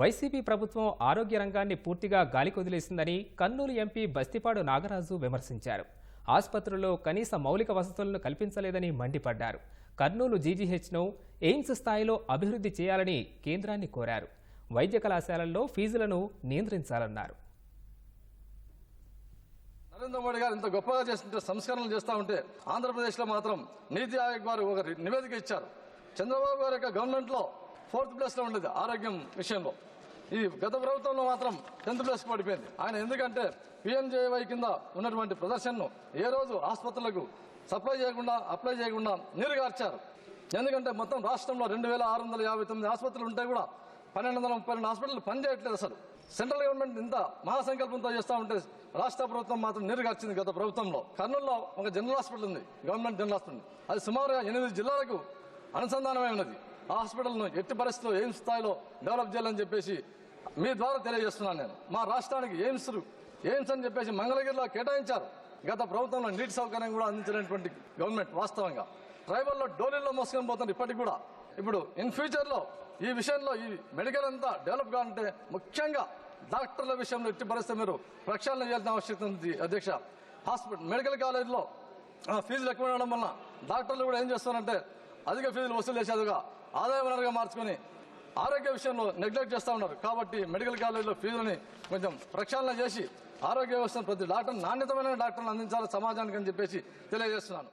YCP ప్రభుత్వం ఆరోగ్య రంగాన్ని పూర్తిగా గాలికొదిలేసిందని కర్నూలు ఎంపీ బస్తిపాడు నాగరాజు విమర్శించారు. ఆసుపత్రుల్లో కనీస మౌలిక వసతులను కల్పించలేదని మండిపడ్డారు. కర్నూలు జీజీహెచ్ను ఎయిమ్స్ స్థాయిలో అభివృద్ధి చేయాలని కేంద్రాన్ని కోరారు. వైద్య కళాశాలల్లో ఫీజులను నియంత్రించాలన్నారు. నరేంద్ర మోడీ గారు ఇంత గొప్పగా చేస్తుంటే సంస్కరణలు చేస్తూ ఉంటే ఆంధ్రప్రదేశ్లో మాత్రం నీతి ఆయోగ్ వారు ఒక నివేదిక ఇచ్చారు. చంద్రబాబు గారి యొక్క గవర్నమెంట్లో ఫోర్త్ ప్లేస్లో ఉండేది ఆరోగ్యం విషయంలో. ఈ గత ప్రభుత్వంలో మాత్రం టెన్త్ ప్లేస్ పడిపోయింది. ఆయన ఎందుకంటే పిఎంజేవై కింద ఉన్నటువంటి ప్రదర్శనను ఏ రోజు ఆసుపత్రులకు సప్లై చేయకుండా అప్లై చేయకుండా నీరుగార్చారు. ఎందుకంటే మొత్తం రాష్ట్రంలో రెండు వేల ఆరు వందల యాభై తొమ్మిది ఆసుపత్రులు ఉంటే కూడా పన్నెండు వందల ముప్పై రెండు హాస్పిటల్ పనిచేయట్లేదు అసలు. సెంట్రల్ గవర్నమెంట్ ఇంత మహాసంకల్పంతో చేస్తూ ఉంటే రాష్ట్ర ప్రభుత్వం మాత్రం నీరుగార్చింది గత ప్రభుత్వంలో. కర్నూలులో ఒక జనరల్ హాస్పిటల్ ఉంది గవర్నమెంట్ జనరల్ హాస్పిటల్. అది సుమారుగా ఎనిమిది జిల్లాలకు అనుసంధానమై ఉన్నది. హాస్పిటల్ను ఎట్టి పరిస్థితుల్లో ఎయిమ్స్ స్థాయిలో డెవలప్ చేయాలని చెప్పేసి మీ ద్వారా తెలియజేస్తున్నాను నేను. మా రాష్ట్రానికి ఎయిమ్స్ ఎయిమ్స్ అని చెప్పేసి మంగళగిరిలో కేటాయించారు. గత ప్రభుత్వంలో నీటి సౌకర్యం కూడా అందించినటువంటి గవర్నమెంట్ వాస్తవంగా. ట్రైబల్లో డోలీల్లో మోసుకొని పోతుంది ఇప్పటికి కూడా. ఇప్పుడు ఇన్ ఫ్యూచర్లో ఈ విషయంలో ఈ మెడికల్ అంతా డెవలప్ కావాలంటే ముఖ్యంగా డాక్టర్ల విషయంలో ఎట్టి పరిస్థితి మీరు ప్రక్షాళన చేయాల్సిన ఆవశ్యకత ఉంది అధ్యక్ష. హాస్పిటల్ మెడికల్ కాలేజ్లో ఆ, ఫీజులు ఎక్కువ ఉండడం వలన డాక్టర్లు కూడా ఏం చేస్తారంటే అధిక ఫీజులు వసూలు చేసేదిగా ఆదాయ వనరుగా మార్చుకొని ఆరోగ్య విషయంలో నెగ్లెక్ట్ చేస్తూ ఉన్నారు. కాబట్టి మెడికల్ కాలేజీలో ఫీజులని కొంచెం ప్రక్షాళన చేసి ఆరోగ్య వ్యవస్థను ప్రతి డాక్టర్ నాణ్యతమైన డాక్టర్లు అందించాలి సమాజానికి అని చెప్పేసి తెలియజేస్తున్నాను.